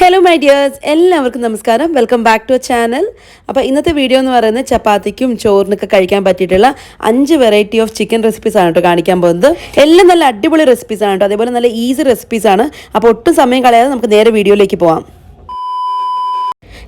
Hello my dears എല്ലാവർക്കും നമസ്കാരം. Welcome back to channel അപ്പോൾ ഇന്നത്തെ വീഡിയോ എന്ന് പറയുന്നത് ചപ്പാത്തിക്കും ചോറിനൊക്കെ കഴിക്കാൻ പറ്റിയിട്ടുള്ള അഞ്ച് വെറൈറ്റി ഓഫ് ചിക്കൻ റെസിപ്പീസ് ആണ് കേട്ടോ കാണിക്കാൻ പോകുന്നത്. എല്ലാം നല്ല അടിപൊളി റെസിപ്പീസ് ആണ് കേട്ടോ. അതേപോലെ നല്ല ഈസി റെസിപ്പീസ് ആണ്. അപ്പോൾ ഒട്ടും സമയം കളയാതെ നമുക്ക് നേരെ വീഡിയോയിലേക്ക് പോവാം.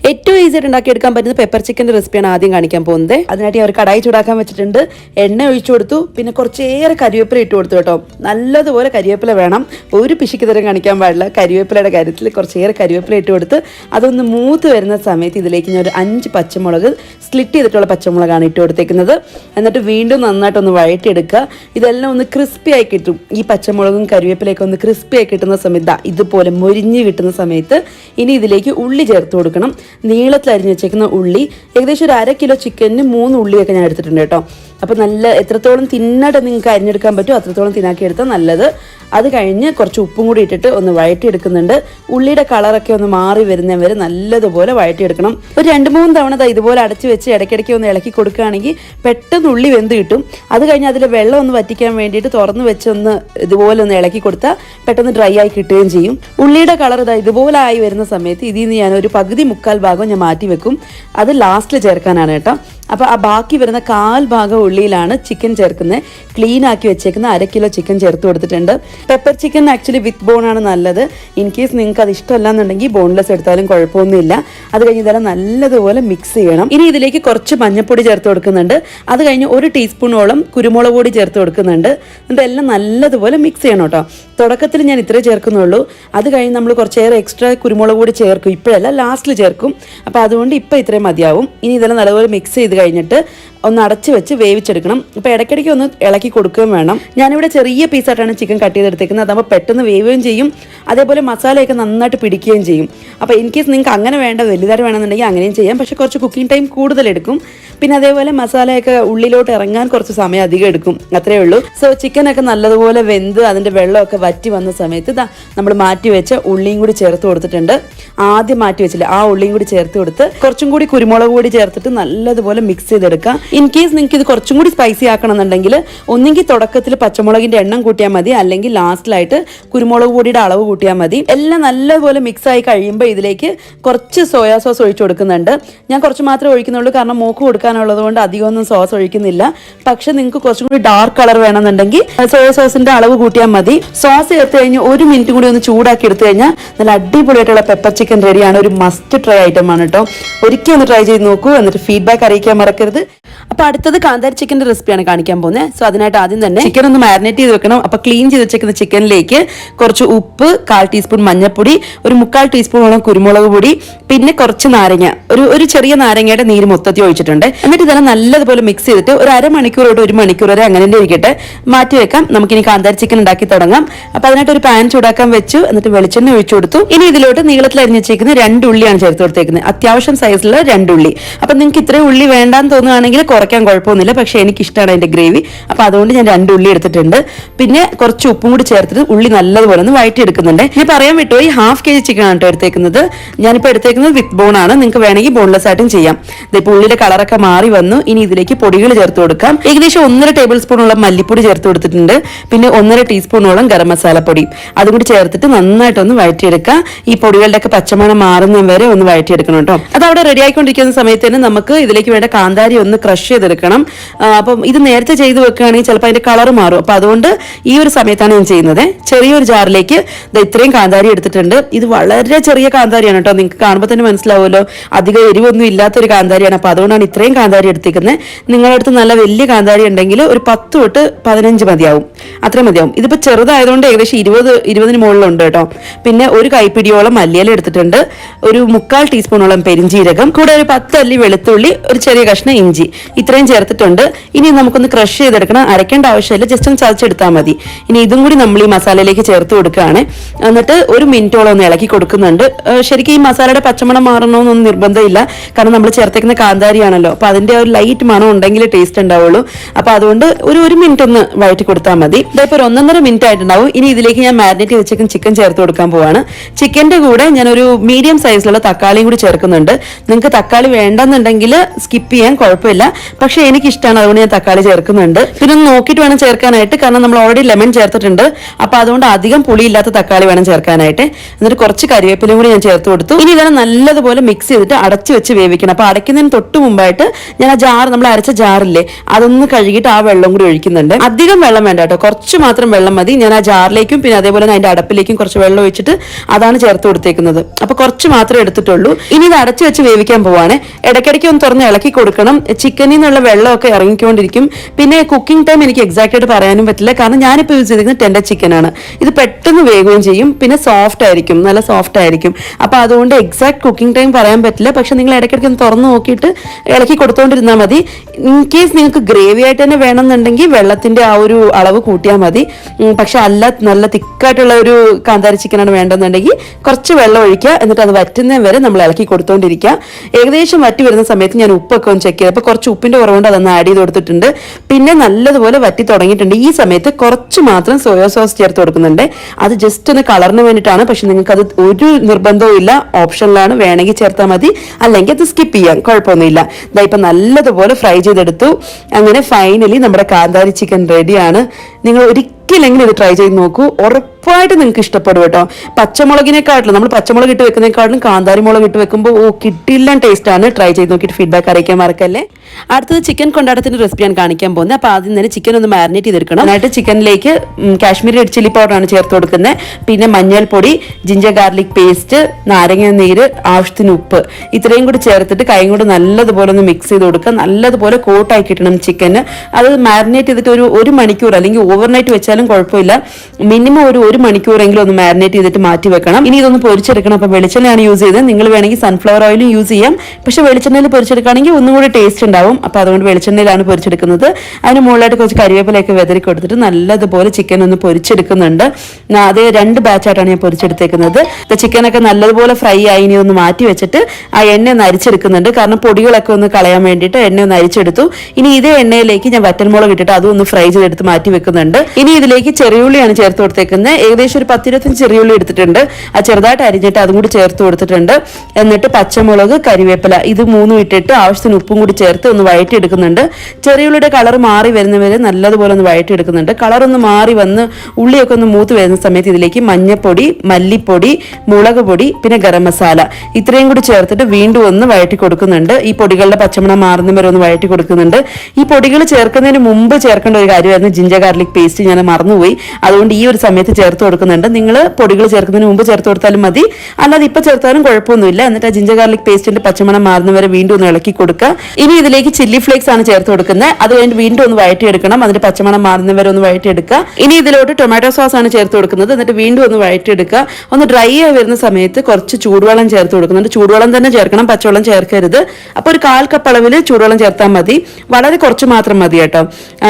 ഏറ്റവും ഈസി ആയിട്ട് ഉണ്ടാക്കിയെടുക്കാൻ പറ്റുന്ന പെപ്പർ ചിക്കന്റെ റെസിപ്പിയാണ് ആദ്യം കാണിക്കാൻ പോകുന്നത്. അതിനായിട്ട് അവർ കടായി ചൂടാക്കാൻ വെച്ചിട്ടുണ്ട്. എണ്ണ ഒഴിച്ചു കൊടുത്തു. പിന്നെ കുറച്ചേറെ കരിവേപ്പില ഇട്ട് കൊടുത്തു കേട്ടോ. നല്ലതുപോലെ കരിവേപ്പില വേണം. ഒരു പിശിക്ക് തരം കാണിക്കാൻ പാടില്ല. കരിവേപ്പിലയുടെ കാര്യത്തിൽ കുറച്ചേറെ കരിവേപ്പില ഇട്ട് കൊടുത്ത് അതൊന്ന് മൂത്ത് വരുന്ന സമയത്ത് ഇതിലേക്ക് ഞാൻ ഒരു അഞ്ച് പച്ചമുളക് സ്ലിറ്റ് ചെയ്തിട്ടുള്ള പച്ചമുളകാണ് ഇട്ട് കൊടുത്തേക്കുന്നത്. എന്നിട്ട് വീണ്ടും നന്നായിട്ടൊന്ന് വഴറ്റിയെടുക്കുക. ഇതെല്ലാം ഒന്ന് ക്രിസ്പി ആയി കിട്ടും. ഈ പച്ചമുളകും കരിവേപ്പിലയൊക്കെ ഒന്ന് ക്രിസ്പി ആയി കിട്ടുന്ന സമയത്ത് ഇതുപോലെ മുരിഞ്ഞ് കിട്ടുന്ന സമയത്ത് ഇനി ഇതിലേക്ക് ഉള്ളി ചേർത്ത് കൊടുക്കണം. നീളത്തിൽ അരിഞ്ഞ് വെച്ചേക്കുന്ന ഉള്ളി. ഏകദേശം ഒരു അര കിലോ ചിക്കനിന് മൂന്ന് ഉള്ളിയൊക്കെ ഞാൻ എടുത്തിട്ടുണ്ട് കേട്ടോ. അപ്പോൾ നല്ല എത്രത്തോളം തിന്നായിട്ട് നിങ്ങൾക്ക് അരിഞ്ഞെടുക്കാൻ പറ്റും അത്രത്തോളം തിന്നാക്കി എടുത്താൽ നല്ലത്. അത് കഴിഞ്ഞ് കുറച്ച് ഉപ്പും കൂടി ഇട്ടിട്ട് ഒന്ന് വഴറ്റിയെടുക്കുന്നുണ്ട്. ഉള്ളിയുടെ കളറൊക്കെ ഒന്ന് മാറി വരുന്ന വരെ നല്ലതുപോലെ വഴറ്റിയെടുക്കണം. ഒരു രണ്ട് മൂന്ന് തവണ ഇതുപോലെ അടച്ചു വെച്ച് ഇടയ്ക്കിടയ്ക്ക് ഒന്ന് ഇളക്കി കൊടുക്കുകയാണെങ്കിൽ പെട്ടെന്ന് ഉള്ളി വെന്ത് കിട്ടും. അത് കഴിഞ്ഞ് അതിൽ വെള്ളം ഒന്ന് വറ്റിക്കാൻ വേണ്ടിയിട്ട് തുറന്ന് വെച്ച് ഒന്ന് ഇതുപോലെ ഒന്ന് ഇളക്കി കൊടുത്താൽ പെട്ടെന്ന് ഡ്രൈ ആയി കിട്ടുകയും ചെയ്യും. ഉള്ളിയുടെ കളർ ഇതാ ഇതുപോലെ ആയി വരുന്ന സമയത്ത് ഇതിൽ നിന്ന് ഞാൻ ഒരു പകുതി മുക്കാൽ ഭാഗം ഞാൻ മാറ്റി വെക്കും അത് ലാസ്റ്റിൽ ചേർക്കാനാണ് കേട്ടോ. അപ്പോൾ ആ ബാക്കി വരുന്ന കാൽ ഭാഗം ഉള്ളിയിലാണ് ചിക്കൻ ചേർക്കുന്നത് ക്ലീൻ ആക്കി വെച്ചേക്കുന്ന അര കിലോ ചിക്കൻ ചേർത്ത് കൊടുത്തിട്ടുണ്ട്. Pepper chicken actually with bone ആണ് നല്ലത്. ഇൻ കേസ് നിങ്ങൾക്ക് അത് ഇഷ്ടമല്ല എന്നുണ്ടെങ്കിൽ ബോൺലെസ് എടുത്താലും കുഴപ്പമൊന്നുമില്ല. അത് കഴിഞ്ഞ് ഇതെല്ലാം നല്ലതുപോലെ മിക്സ് ചെയ്യണം. ഇനി ഇതിലേക്ക് കുറച്ച് മഞ്ഞൾപ്പൊടി ചേർത്ത് കൊടുക്കുന്നുണ്ട്. അത് കഴിഞ്ഞ് ഒരു ടീസ്പൂണോളം കുരുമുളക് പൊടി ചേർത്ത് കൊടുക്കുന്നുണ്ട്. എന്നിട്ട് എല്ലാം നല്ലതുപോലെ മിക്സ് ചെയ്യണം കേട്ടോ. തുടക്കത്തിൽ ഞാൻ ഇത്രേ ചേർക്കുന്നുള്ളൂ. അത് കഴിഞ്ഞ് നമ്മൾ കുറച്ചേറെ എക്സ്ട്രാ കുരുമുളക് കൂടി ചേർക്കും. ഇപ്പോഴല്ല ലാസ്റ്റിൽ ചേർക്കും. അപ്പോൾ അതുകൊണ്ട് ഇപ്പോൾ ഇത്രയും മതിയാവും. ഇനി ഇതെല്ലാം നല്ലപോലെ മിക്സ് ചെയ്ത് കഴിഞ്ഞിട്ട് ഒന്ന് അടച്ച് വെച്ച് വേവിച്ചെടുക്കണം. ഇപ്പോൾ ഇടയ്ക്കിടയ്ക്ക് ഒന്ന് ഇളക്കി കൊടുക്കുകയും വേണം. ഞാനിവിടെ ചെറിയ പീസായിട്ടാണ് ചിക്കൻ കട്ട് ചെയ്തെടുത്തേക്കുന്നത്. അതാകുമ്പോൾ പെട്ടെന്ന് വേവുകയും ചെയ്യും. അതേപോലെ മസാലയൊക്കെ നന്നായിട്ട് പിടിക്കുകയും ചെയ്യും. അപ്പോൾ ഇൻ കേസ് നിങ്ങൾക്ക് അങ്ങനെ വേണ്ട വലുതായിട്ട് വേണമെന്നുണ്ടെങ്കിൽ അങ്ങനെയും ചെയ്യാം. പക്ഷേ കുറച്ച് കുക്കിംഗ് ടൈം കൂടുതലെടുക്കും പിന്നെ അതേപോലെ മസാലയൊക്കെ ഉള്ളിലോട്ട് ഇറങ്ങാൻ കുറച്ച് സമയം അധികം എടുക്കും. അത്രേ ഉള്ളൂ. സോ ചിക്കനൊക്കെ നല്ലതുപോലെ വെന്ത് അതിന്റെ വെള്ളമൊക്കെ വറ്റി വന്ന സമയത്ത് ദാ നമ്മൾ മാറ്റി വെച്ച ഉള്ളിയും കൂടി ചേർത്ത് കൊടുത്തിട്ടുണ്ട്. ആദ്യം മാറ്റി വെച്ചില്ല ആ ഉള്ളിയും കൂടി ചേർത്ത് കൊടുത്ത് കുറച്ചും കൂടി കുരുമുളക് കൂടി ചേർത്തിട്ട് നല്ലതുപോലെ മിക്സ് ചെയ്തെടുക്കുക. ഇൻ കേസ് നിങ്ങൾക്ക് ഇത് കുറച്ചും കൂടി സ്പൈസി ആക്കണമെന്നുണ്ടെങ്കിൽ ഒന്നെങ്കിൽ തുടക്കത്തിൽ പച്ചമുളകിന്റെ എണ്ണം കൂട്ടിയാൽ മതി അല്ലെങ്കിൽ ലാസ്റ്റിലായിട്ട് കുരുമുളക് പൊടിയുടെ അളവ് കൂട്ടിയാൽ മതി. എല്ലാം നല്ലതുപോലെ മിക്സ് ആയി കഴിയുമ്പോൾ ഇതിലേക്ക് കുറച്ച് സോയാ സോസ് ഒഴിച്ചു കൊടുക്കുന്നുണ്ട്. ഞാൻ കുറച്ച് മാത്രമേ ഒഴിക്കുന്നുള്ളൂ കാരണം മൂക്ക് കൊടുക്കാനുള്ളത് കൊണ്ട് അധികമൊന്നും സോസ് ഒഴിക്കുന്നില്ല. പക്ഷെ നിങ്ങൾക്ക് കുറച്ചും കൂടി ഡാർക്ക് കളർ വേണമെന്നുണ്ടെങ്കിൽ സോയാ സോസിന്റെ അളവ് കൂട്ടിയാൽ മതി. സോസ് ചേർത്ത് കഴിഞ്ഞ് ഒരു മിനിറ്റ് കൂടി ഒന്ന് ചൂടാക്കി എടുത്തു കഴിഞ്ഞാൽ നല്ല അടിപൊളിയായിട്ടുള്ള പെപ്പർ ചിക്കൻ റെഡിയാണ് ഒരു മസ്റ്റ് ട്രൈ ഐറ്റം ആണ് കേട്ടോ ഒരിക്കലും ഒന്ന് ട്രൈ ചെയ്ത് നോക്കൂ. എന്നിട്ട് ഫീഡ്ബാക്ക് അറിയിക്കാൻ മറക്കരുത്. അപ്പൊ അടുത്തത് കാന്താരി ചിക്കന്റെ റെസിപ്പിയാണ് കാണിക്കാൻ പോകുന്നത്. സോ അതിനായിട്ട് ആദ്യം തന്നെ ചിക്കൻ ഒന്ന് മാരിനേറ്റ് ചെയ്ത് വെക്കണം. അപ്പൊ ക്ലീൻ ചെയ്ത് വെച്ചേക്കുന്ന ചിക്കനിലേക്ക് കുറച്ച് ഉപ്പ് കാൽ ടീസ്പൂൺ മഞ്ഞൾപ്പൊടി ഒരു മുക്കാൽ ടീസ്പൂണോളം കുരുമുളക് പൊടി പിന്നെ കുറച്ച് നാരങ്ങ. ഒരു ഒരു ചെറിയ നാരങ്ങയുടെ നീര് മൊത്തത്തിൽ ഒഴിച്ചിട്ടുണ്ട്. എന്നിട്ട് ഇതെല്ലാം നല്ലതുപോലെ മിക്സ് ചെയ്തിട്ട് ഒരു അരമണിക്കൂർ തൊട്ട് ഒരു മണിക്കൂർ വരെ അങ്ങനെ ഇരിക്കട്ടെ. മാറ്റി വെക്കാം. നമുക്കിനി കാന്താരി ചിക്കൻ ഉണ്ടാക്കി തുടങ്ങാം. അപ്പൊ അതിനായിട്ട് ഒരു പാൻ ചൂടാക്കാൻ വെച്ചു. എന്നിട്ട് വെളിച്ചെണ്ണ ഒഴിച്ചു കൊടുത്തു. ഇനി ഇതിലോട്ട് നീളത്തിൽ അരിഞ്ഞ് വെച്ചേക്കുന്ന രണ്ട് ഉള്ളിയാണ് ചേർത്ത് കൊടുത്തേക്കുന്നത്. അത്യാവശ്യം സൈസിലുള്ള രണ്ട് ഉള്ളി. അപ്പൊ നിങ്ങൾക്ക് ഇത്രയും ഉള്ളി വേണ്ടാന്ന് തോന്നുകയാണെങ്കിൽ കുറയ്ക്കാൻ കുഴപ്പമൊന്നുമില്ല. പക്ഷെ എനിക്ക് ഇഷ്ടമാണ് അതിന്റെ ഗ്രേവി. അപ്പോൾ അതുകൊണ്ട് ഞാൻ രണ്ട് ഉള്ളി എടുത്തിട്ടുണ്ട്. പിന്നെ കുറച്ച് ഉപ്പും കൂടി ചേർത്തിട്ട് ഉള്ളി നല്ലതുപോലെ ഒന്ന് വഴറ്റി എടുക്കുന്നുണ്ട് ഞാൻ പറയാൻ വിട്ടുപോയി ഹാഫ് കെ ജി ചിക്കൻ ആണ് കേട്ടോ എടുത്തേക്കുന്നത്? ഞാനിപ്പോൾ എടുത്തേക്കുന്നത് വിത്ത് ബോൺ ആണ്. നിങ്ങൾക്ക് വേണമെങ്കിൽ ബോൺലെസ് ആയിട്ടും ചെയ്യാം. ഇതിപ്പോൾ ഉള്ളിയുടെ കളറൊക്കെ മാറി വന്നു. ഇനി ഇതിലേക്ക് പൊടികൾ ചേർത്ത് കൊടുക്കാം. ഏകദേശം ഒന്നര ടേബിൾ സ്പൂണോളം മല്ലിപ്പൊടി ചേർത്ത് കൊടുത്തിട്ടുണ്ട്. പിന്നെ ഒന്നര ടീസ്പൂണോളം ഗരം മസാലപ്പൊടി. അതും കൂടി ചേർത്തിട്ട് നന്നായിട്ടൊന്ന് വഴറ്റിയെടുക്കുക ഈ പൊടികളുടെ ഒക്കെ പച്ചമണം മാറുന്ന വരെ ഒന്ന് വഴറ്റിയെടുക്കണം കേട്ടോ. അത് അവിടെ റെഡി ആയിക്കൊണ്ടിരിക്കുന്ന സമയത്ത് തന്നെ നമുക്ക് ഇതിലേക്ക് വേണ്ട കാന്താരി ഒന്ന് ക്രഷ് ചെയ്തെടുക്കണം. ആ, അപ്പം ഇത് നേരത്തെ ചെയ്ത് വെക്കുകയാണെങ്കിൽ ചിലപ്പോൾ അതിന്റെ കളർ മാറും. അപ്പൊ അതുകൊണ്ട് ഈ ഒരു സമയത്താണ് ഞാൻ ചെയ്യുന്നത്. ചെറിയൊരു ജാറിലേക്ക് ഇത് ഇത്രയും കാന്താരി എടുത്തിട്ടുണ്ട്. ഇത് വളരെ ചെറിയ കാന്താരിയാണ് കേട്ടോ. നിങ്ങൾക്ക് കാണുമ്പോൾ തന്നെ മനസ്സിലാവുമല്ലോ. അധികം എരിവൊന്നും ഇല്ലാത്തൊരു കാന്താരിയാണ്. അപ്പൊ അതുകൊണ്ടാണ് ഇത്രയും കാന്താരി എടുത്തിരിക്കുന്നത്. നിങ്ങളുടെ അടുത്ത് നല്ല വലിയ കാന്താരി ഉണ്ടെങ്കിൽ ഒരു പത്ത് തൊട്ട് പതിനഞ്ച് മതിയാവും. അത്രയും മതിയാവും. ഇതിപ്പോൾ ചെറുതായതുകൊണ്ട് ഏകദേശം ഇരുപത് ഇരുപതിന് മുകളിലുണ്ട് കേട്ടോ. പിന്നെ ഒരു കൈപ്പിടിയോളം മല്ലിയില എടുത്തിട്ടുണ്ട്. ഒരു മുക്കാൽ ടീസ്പൂണോളം പെരിഞ്ചീരകം. കൂടെ ഒരു പത്ത് അല്ലി വെളുത്തുള്ളി ഒരു ചെറിയ കഷ്ണം ഇഞ്ചി. ഇത്രയും ചേർത്തിട്ടുണ്ട്. ഇനി നമുക്കൊന്ന് ക്രഷ് ചെയ്തെടുക്കണം. അരയ്ക്കേണ്ട ആവശ്യമില്ല. ജസ്റ്റ് ഒന്ന് ചതച്ചെടുത്താൽ മതി. ഇനി ഇതും കൂടി നമ്മൾ ഈ മസാലയിലേക്ക് ചേർത്ത് കൊടുക്കുകയാണ്. എന്നിട്ട് ഒരു മിനിറ്റോളം ഒന്ന് ഇളക്കി കൊടുക്കുന്നുണ്ട്. ശരിക്കും ഈ മസാലയുടെ പച്ചമണം മാറണമെന്നൊന്നും നിർബന്ധമില്ല. കാരണം നമ്മൾ ചേർത്തേക്കുന്ന കാന്താരിയാണല്ലോ. അപ്പൊ അതിന്റെ ഒരു ലൈറ്റ് മണം ഉണ്ടെങ്കിൽ ടേസ്റ്റ് ഉണ്ടാവുള്ളൂ. അപ്പൊ അതുകൊണ്ട് ഒരു ഒരു മിനിറ്റ് ഒന്ന് വഴറ്റി കൊടുത്താൽ മതി. ഇതായിപ്പോൾ ഒരു ഒന്നൊന്നര മിനിറ്റ് ആയിട്ടുണ്ടാവും. ഇനി ഇതിലേക്ക് ഞാൻ മാരിനേറ്റ് വെച്ചേക്കും ചിക്കൻ ചേർത്ത് കൊടുക്കാൻ പോവാണ്. ചിക്കന്റെ കൂടെ ഞാനൊരു മീഡിയം സൈസിലുള്ള തക്കാളിയും കൂടി ചേർക്കുന്നുണ്ട്. നിങ്ങൾക്ക് തക്കാളി വേണ്ടെന്നുണ്ടെങ്കിൽ സ്കിപ്പ് ചെയ്യാൻ കുഴപ്പമില്ല. പക്ഷെ എനിക്കിഷ്ടമാണ് അതുകൊണ്ട് ഞാൻ തക്കാളി ചേർക്കുന്നുണ്ട്. പിന്നെ നോക്കിയിട്ട് വേണം ചേർക്കാനായിട്ട് കാരണം നമ്മൾ ഓൾറെഡി ലെമൺ ചേർത്തിട്ടുണ്ട്. അപ്പൊ അതുകൊണ്ട് അധികം പുളിയില്ലാത്ത തക്കാളി വേണം ചേർക്കാനായിട്ട്. എന്നിട്ട് കുറച്ച് കരിവേപ്പിലും കൂടി ഞാൻ ചേർത്ത് കൊടുത്തു. ഇനി ഇതെല്ലാം നല്ലതുപോലെ മിക്സ് ചെയ്തിട്ട് അടച്ച് വെച്ച് വേവിക്കണം. അപ്പൊ അടയ്ക്കുന്നതിന് തൊട്ട് മുമ്പായിട്ട് ഞാൻ ആ ജാർ നമ്മൾ അരച്ച ജാറില്ലേ അതൊന്ന് കഴുകിയിട്ട് ആ വെള്ളം കൂടി ഒഴിക്കുന്നുണ്ട്. അധികം വെള്ളം വേണ്ട കേട്ടോ. കുറച്ച് മാത്രം വെള്ളം മതി. ഞാൻ ആ ജാറിലേക്കും പിന്നെ അതേപോലെ അതിന്റെ അടപ്പിലേക്കും കുറച്ച് വെള്ളം ഒഴിച്ചിട്ട് അതാണ് ചേർത്ത് കൊടുത്തേക്കുന്നത്. അപ്പൊ കുറച്ച് മാത്രമേ എടുത്തിട്ടുള്ളൂ. ഇനി ഇത് അടച്ചു വെച്ച് വേവിക്കാൻ പോവാണ്. ഇടയ്ക്കിടയ്ക്ക് ഒന്ന് തുറന്ന് ഇളക്കി കൊടുക്കണം. ചിക്കനിൽ നിന്നുള്ള വെള്ളമൊക്കെ ഇറങ്ങിക്കൊണ്ടിരിക്കും. പിന്നെ കുക്കിംഗ് ടൈം എനിക്ക് എക്സാക്റ്റ് ആയിട്ട് പറയാനും പറ്റില്ല. കാരണം ഞാനിപ്പോൾ യൂസ് ചെയ്തിരിക്കുന്നത് ടെൻഡർ ആണ്. ഇത് പെട്ടെന്ന് വേകുകയും ചെയ്യും. പിന്നെ സോഫ്റ്റ് ആയിരിക്കും. നല്ല സോഫ്റ്റ് ആയിരിക്കും. അപ്പൊ അതുകൊണ്ട് എക്സാക്ട് കുക്കിംഗ് ടൈം പറയാൻ പറ്റില്ല. പക്ഷെ നിങ്ങൾ ഇടയ്ക്കിടയ്ക്ക് ഒന്ന് തുറന്ന് നോക്കിയിട്ട് ഇളക്കി കൊടുത്തുകൊണ്ടിരുന്നാൽ മതി. ഇൻ കേസ് നിങ്ങൾക്ക് ഗ്രേവി ആയിട്ട് തന്നെ വേണമെന്നുണ്ടെങ്കിൽ വെള്ളത്തിന്റെ ആ ഒരു അളവ് കൂട്ടിയാൽ മതി. പക്ഷെ അല്ല നല്ല തിക്കായിട്ടുള്ള ഒരു കാന്താരി ചിക്കനാണ് വേണ്ടെന്നുണ്ടെങ്കിൽ കുറച്ച് വെള്ളം ഒഴിക്കുക. എന്നിട്ട് അത് വറ്റുന്നത് വരെ നമ്മൾ ഇളക്കി കൊടുത്തോണ്ടിരിക്കുക. ഏകദേശം വറ്റി വരുന്ന സമയത്ത് ഞാൻ ഉപ്പൊക്കെ ഒന്ന് ചെക്ക് ചെയ്തപ്പോൾ കുറച്ച് ഉപ്പിന്റെ കുറവുകൊണ്ട് അതൊന്ന് ആഡ് ചെയ്ത് കൊടുത്തിട്ടുണ്ട്. പിന്നെ നല്ലതുപോലെ വറ്റി തുടങ്ങിയിട്ടുണ്ട്. ഈ സമയത്ത് കുറച്ച് മാത്രം സോയാ സോസ് ചേർത്ത് കൊടുക്കുന്നുണ്ട്. അത് ജസ്റ്റ് ഒന്ന് കളറിന് വേണ്ടിയിട്ടാണ്. പക്ഷെ നിങ്ങൾക്ക് അത് ഒരു നിർബന്ധവും ഇല്ല. ഓപ്ഷനിലാണ്. വേണമെങ്കിൽ ചേർത്താൽ മതി. അല്ലെങ്കിൽ അത് സ്കിപ്പ് ചെയ്യാം. കുഴപ്പമൊന്നുമില്ല. ഇതാ ഇപ്പം നല്ലതുപോലെ ഫ്രൈ ചെയ്തെടുത്തു. അങ്ങനെ ഫൈനലി നമ്മുടെ കാന്താരി ചിക്കൻ റെഡിയാണ് നിങ്ങൾ ഒരിക്കലെങ്കിലും ഇത് ട്രൈ ചെയ്ത് നോക്കൂ. ഉറപ്പായിട്ട് നിങ്ങൾക്ക് ഇഷ്ടപ്പെടും കേട്ടോ. പച്ചമുളകിനെക്കാട്ടിലും നമ്മൾ പച്ചമുളക് ഇട്ട് വെക്കുന്നതിനെക്കാട്ടിലും കാന്താരി മുളക് ഇട്ട് വെക്കുമ്പോൾ ഓ കിട്ടില്ല ടേസ്റ്റ് ആണ്. ട്രൈ ചെയ്ത് നോക്കിയിട്ട് ഫീഡ്ബാക്ക് അറിയിക്കാൻ മറക്കല്ലേ? അടുത്തത് ചിക്കൻ കൊണ്ടാട്ടത്തിന്റെ റെസിപ്പി ഞാൻ കാണിക്കാൻ പോകുന്നത്. അപ്പോൾ ആദ്യം തന്നെ ചിക്കൻ ഒന്ന് മാരിനേറ്റ് ചെയ്തെടുക്കണം. നന്നായിട്ട് ചിക്കനിലേക്ക് കാശ്മീരി റെഡ് ചില്ലി പൗഡറാണ് ചേർത്ത് കൊടുക്കുന്നത്. പിന്നെ മഞ്ഞൾപ്പൊടി ജിഞ്ചർ ഗാർലിക് പേസ്റ്റ് നാരങ്ങ നീര് ആവശ്യത്തിന് ഉപ്പ്. ഇത്രയും കൂടി ചേർത്തിട്ട് കൈ കൂടി നല്ലതുപോലെ ഒന്ന് മിക്സ് ചെയ്ത് കൊടുക്കുക. നല്ലതുപോലെ കോട്ടായി കിട്ടണം ചിക്കന് അത് മാരിനേറ്റ് ചെയ്തിട്ട് ഒരു ഒരു മണിക്കൂർ അല്ലെങ്കിൽ ഓവർനൈറ്റ് വെച്ചാലും കുഴപ്പമില്ല. മിനിമം ഒരു ഒരു മണിക്കൂറെങ്കിലും ഒന്ന് മാരിനേറ്റ് ചെയ്തിട്ട് മാറ്റി വെക്കണം. ഇനി ഇതൊന്ന് പൊരിച്ചെടുക്കണം. അപ്പോൾ വെളിച്ചെണ്ണയാണ് യൂസ് ചെയ്തത്. നിങ്ങൾ വേണമെങ്കിൽ സൺഫ്ലവർ ഓയിലും യൂസ് ചെയ്യാം. പക്ഷെ വെളിച്ചെണ്ണയിൽ പൊരിച്ചെടുക്കുകയാണെങ്കിൽ ഒന്നും കൂടി ടേസ്റ്റ് ഉണ്ടാവും. അപ്പോൾ അതുകൊണ്ട് വെളിച്ചെണ്ണയിലാണ് പൊരിച്ചെടുക്കുന്നത്. അതിന് മുകളിലായിട്ട് കുറച്ച് കരിവേപ്പിലൊക്കെ വെതറി കൊടുത്തിട്ട് നല്ലതുപോലെ ചിക്കൻ ഒന്ന് പൊരിച്ചെടുക്കുന്നുണ്ട്. അത് രണ്ട് ബാച്ചായിട്ടാണ് ഞാൻ പൊരിച്ചെടുത്തേക്കുന്നത്. ചിക്കനൊക്കെ നല്ലതുപോലെ ഫ്രൈ ആയി ഇനി ഒന്ന് മാറ്റി വെച്ചിട്ട് ആ എണ്ണ ഒന്ന് അരിച്ചെടുക്കുന്നുണ്ട്. കാരണം പൊടികളൊക്കെ ഒന്ന് കളയാൻ വേണ്ടിയിട്ട് എണ്ണ ഒന്ന് അരിച്ചെടുത്തു. ഇനി ഇതേ എണ്ണയിലേക്ക് ഞാൻ വറ്റൽമുളക് ഇട്ടിട്ട് അതും ഒന്ന് ഫ്രൈ ചെയ്തെടുത്ത് മാറ്റി വെക്കുന്നുണ്ട്. ഇനി ഇതിലേക്ക് ചെറിയുള്ളിയാണ് ചേർത്ത് കൊടുത്തേക്കുന്നത്. ഏകദേശം ഒരു പത്തിരുപത്തഞ്ച് ചെറിയുള്ളി എടുത്തിട്ടുണ്ട്. ആ ചെറുതായിട്ട് അരിഞ്ഞിട്ട് അതും കൂടി ചേർത്ത് കൊടുത്തിട്ടുണ്ട്. എന്നിട്ട് പച്ചമുളക് കരിവേപ്പില ഇത് മൂന്നും ഇട്ടിട്ട് ആവശ്യത്തിന് ഉപ്പും കൂടി ചേർത്ത് ഒന്ന് വയറ്റി എടുക്കുന്നുണ്ട് ചെറിയുള്ളിയുടെ കളർ മാറി വരുന്നവരെ നല്ലതുപോലെ ഒന്ന് വയറ്റി എടുക്കുന്നുണ്ട് കളർ ഒന്ന് മാറി വന്ന് ഉള്ളിയൊക്കെ ഒന്ന് മൂത്ത് വരുന്ന സമയത്ത് ഇതിലേക്ക് മഞ്ഞപ്പൊടി മല്ലിപ്പൊടി മുളക് പൊടി പിന്നെ ഗരം മസാല ഇത്രയും കൂടി ചേർത്തിട്ട് വീണ്ടും ഒന്ന് വയറ്റി കൊടുക്കുന്നുണ്ട്. ഈ പൊടികളുടെ പച്ചമണം മാറുന്ന വരെ ഒന്ന് വയറ്റി കൊടുക്കുന്നുണ്ട്. ഈ പൊടികൾ ചേർക്കുന്നതിന് മുമ്പ് ചേർക്കേണ്ട ഒരു കാര്യമായിരുന്നു ജിഞ്ചർ ഗാർലിക് പേസ്റ്റ് ഞാൻ മറന്നുപോയി. അതുകൊണ്ട് ഈ ഒരു സമയത്ത് ചേർത്ത് കൊടുക്കുന്നുണ്ട്. നിങ്ങൾ പൊടികൾ ചേർക്കുന്നതിന് മുമ്പ് ചേർത്ത് കൊടുത്താലും മതി. അല്ലാതെ ഇപ്പൊ ചേർത്താലും കുഴപ്പമൊന്നുമില്ല. എന്നിട്ട് ജിഞ്ചർ ഗാർലിക് പേസ്റ്റിന്റെ പച്ചമണം മാറുന്ന വരെ വീണ്ടും ഒന്ന് ഇളക്കി കൊടുക്കുക. ഇനി ഇതിലേക്ക് ചില്ലി ഫ്ലേക്സ് ആണ് ചേർത്ത് കൊടുക്കുന്നത്. അത് കഴിഞ്ഞ് വീണ്ടും ഒന്ന് വഴറ്റിയെടുക്കണം. അതിന്റെ പച്ചമണം മാറുന്നവരെ ഒന്ന് വഴറ്റിയെടുക്കുക. ഇനി ഇതിലോട്ട് ടൊമാറ്റോ സോസ് ആണ് ചേർത്ത് കൊടുക്കുന്നത്. എന്നിട്ട് വീണ്ടും ഒന്ന് വഴറ്റിയെടുക്കുക. ഒന്ന് ഡ്രൈ ആയി വരുന്ന സമയത്ത് കുറച്ച് ചൂടുവെള്ളം ചേർത്ത് കൊടുക്കുന്നുണ്ട്. ചൂടുവെള്ളം തന്നെ ചേർക്കണം. പച്ചവെള്ളം ചേർക്കരുത്. അപ്പോൾ ഒരു കാൽ കപ്പ് അളവിൽ ചൂടുവെള്ളം ചേർത്താൽ മതി. വളരെ കുറച്ച് മാത്രം മതി കേട്ടോ. ആ,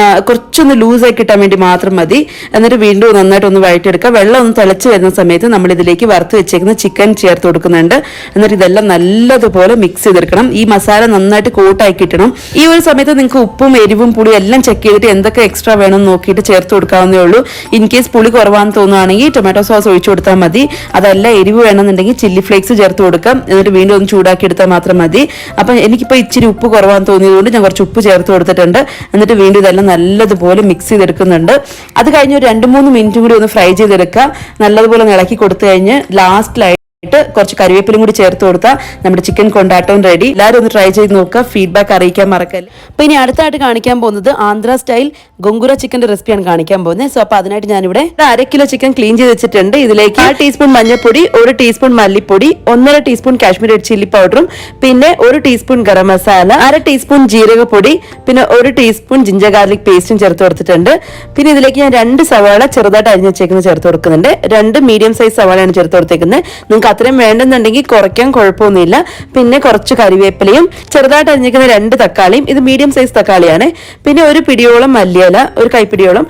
കുറച്ചൊന്ന് ലൂസായി കിട്ടാൻ വേണ്ടി മാത്രം മതി. എന്നിട്ട് വീണ്ടും നന്നായിട്ട് ഒന്ന് വഴറ്റിയെടുക്കുക. വെള്ളം ഒന്ന് തിളച്ച് വരുന്ന സമയത്ത് നമ്മൾ ഇതിലേക്ക് വറുത്ത് വെച്ചേക്കുന്ന ചിക്കൻ ചേർത്ത് കൊടുക്കുന്നുണ്ട്. എന്നിട്ട് ഇതെല്ലാം നല്ലതുപോലെ മിക്സ് ചെയ്തെടുക്കണം. ഈ മസാല നന്നായിട്ട് കോട്ടായി കിട്ടണം. ഈ ഒരു സമയത്ത് നിങ്ങൾക്ക് ഉപ്പും എരിവും പുളിയും എല്ലാം ചെക്ക് ചെയ്തിട്ട് എന്തൊക്കെ എക്സ്ട്രാ വേണമെന്ന് നോക്കിയിട്ട് ചേർത്ത് കൊടുക്കാവുന്നേ ഉള്ളൂ. ഇൻ കേസ് പുളി കുറവാണെന്ന് തോന്നുകയാണെങ്കിൽ ടൊമാറ്റോ സോസ് ഒഴിച്ചു കൊടുത്താൽ മതി. അതല്ല എരിവ് വേണമെന്നുണ്ടെങ്കിൽ ചില്ലി ഫ്ലേക്സ് ചേർത്ത് കൊടുക്കാം. എന്നിട്ട് വീണ്ടും ഒന്ന് ചൂടാക്കി എടുത്താൽ മാത്രം മതി. അപ്പം എനിക്കിപ്പോൾ ഇച്ചിരി ഉപ്പ് കുറവാണെന്ന് തോന്നിയതുകൊണ്ട് ഞാൻ കുറച്ച് ഉപ്പ് ചേർത്ത് കൊടുത്തിട്ടുണ്ട്. എന്നിട്ട് വീണ്ടും ഇതെല്ലാം നല്ലതുപോലെ മിക്സ് ചെയ്തെടുക്കുന്നുണ്ട്. അത് കഴിഞ്ഞ് ഒരു രണ്ട് മൂന്ന് മിനിറ്റ് കൂടി ഒന്ന് ഫ്രൈ ചെയ്തെടുക്കുക. നല്ലതുപോലെ ഇളക്കി കൊടുത്തു കഴിഞ്ഞ് ലാസ്റ്റിലായിട്ട് ഇട്ട് കുറച്ച് കറിവേപ്പിലും കൂടി ചേർത്ത് കൊടുത്താൽ നമ്മുടെ ചിക്കൻ കൊണ്ടാട്ടവും റെഡി എല്ലാവരും ഒന്ന് ട്രൈ ചെയ്ത് നോക്കുക ഫീഡ്ബാക്ക് അറിയിക്കാൻ മറക്കല്ല. അപ്പോൾ ഇനി അടുത്തായിട്ട് കാണിക്കാൻ പോകുന്നത് ആന്ധ്ര സ്റ്റൈൽ ഗൊങ്കുര ചിക്കന്റെ റെസിപ്പിയാണ് കാണിക്കാൻ പോകുന്നത്. സോ അപ്പോൾ അതിനായിട്ട് ഞാനിവിടെ അര കിലോ ചിക്കൻ ക്ലീൻ ചെയ്ത് വെച്ചിട്ടുണ്ട്. ഇതിലേക്ക് ആ ടീസ്പൂൺ മഞ്ഞൾപ്പൊടി ഒരു ടീസ്പൂൺ മല്ലിപ്പൊടി ഒന്നര ടീസ്പൂൺ കാശ്മീരി ചില്ലി പൗഡറും പിന്നെ ഒരു ടീസ്പൂൺ ഗരം മസാല അര ടീസ്പൂൺ ജീരകപ്പൊടി പിന്നെ ഒരു ടീസ്പൂൺ ജിഞ്ചർ ഗാർലിക് പേസ്റ്റും ചേർത്ത് കൊടുത്തിട്ടുണ്ട്. പിന്നെ ഇതിലേക്ക് ഞാൻ രണ്ട് സവാള ചെറുതായിട്ട് അരിഞ്ഞ് വെച്ചേക്കുന്നത് ചേർത്ത് കൊടുക്കുന്നുണ്ട്. രണ്ട് മീഡിയം സൈസ് സവാളയാണ് ചേർത്ത് കൊടുത്തേക്കുന്നത്. നിങ്ങൾക്ക് അത്രയും വേണ്ടെന്നുണ്ടെങ്കിൽ കുറയ്ക്കാൻ കുഴപ്പമൊന്നുമില്ല. പിന്നെ കുറച്ച് കറിവേപ്പിലയും ചെറുതായിട്ട് അരിഞ്ഞിരിക്കുന്ന രണ്ട് തക്കാളിയും ഇത് മീഡിയം സൈസ് തക്കാളിയാണ്. പിന്നെ ഒരു പിടിയോളം മല്ലിയില ഒരു കൈപ്പിടിയോളം.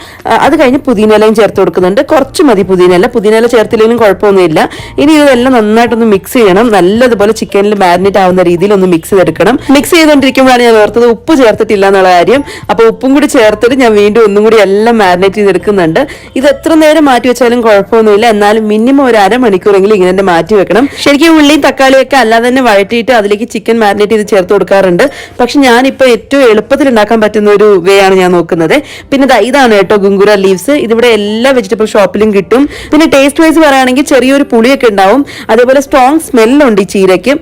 അത് കഴിഞ്ഞ് പുതിനയിലയും ചേർത്ത് കൊടുക്കുന്നുണ്ട്. കുറച്ച് മതി പുതിനയില. പുതിനയില ചേർത്തില്ലെങ്കിലും കുഴപ്പമൊന്നുമില്ല. ഇനി ഇതെല്ലാം നന്നായിട്ടൊന്ന് മിക്സ് ചെയ്യണം. നല്ലതുപോലെ ചിക്കനിൽ മാരിനേറ്റ് ആവുന്ന രീതിയിൽ ഒന്ന് മിക്സ് ചെയ്തെടുക്കണം. മിക്സ് ചെയ്തുകൊണ്ടിരിക്കുമ്പോഴാണ് ഞാൻ ഓർത്തത് ഉപ്പ് ചേർത്തിട്ടില്ല എന്നുള്ള കാര്യം. അപ്പോൾ ഉപ്പും കൂടി ചേർത്തിട്ട് ഞാൻ വീണ്ടും ഒന്നും കൂടി എല്ലാം മാരിനേറ്റ് ചെയ്തെടുക്കുന്നുണ്ട്. ഇത് എത്ര നേരം മാറ്റി വെച്ചാലും കുഴപ്പമൊന്നുമില്ല. എന്നാലും മിനിമം ഒരു അരമണിക്കൂറെങ്കിലും ഇങ്ങനെ മാറ്റി മാറ്റി വെക്കണം. ശരിക്കും ഉള്ളിയും തക്കാളിയും ഒക്കെ അല്ലാതെ തന്നെ വഴറ്റിയിട്ട് അതിലേക്ക് ചിക്കൻ മാരിനേറ്റ് ചെയ്ത് ചേർത്ത് കൊടുക്കാറുണ്ട്. പക്ഷെ ഞാൻ ഞാനിപ്പോൾ ഏറ്റവും എളുപ്പത്തിൽ ഉണ്ടാക്കാൻ പറ്റുന്ന ഒരു വേ ആണ് ഞാൻ നോക്കുന്നത്. പിന്നെ ഇതാണ് കേട്ടോ ഗുങ്കുര ലീവ്സ് ഇതിവിടെ എല്ലാ വെജിറ്റബിൾ ഷോപ്പിലും കിട്ടും. പിന്നെ ടേസ്റ്റ് വൈസ് പറയുകയാണെങ്കിൽ ചെറിയൊരു പുളിയൊക്കെ ഉണ്ടാവും. അതേപോലെ സ്ട്രോങ് സ്മെല്ലുണ്ട് ഈ ചീരയ്ക്ക്.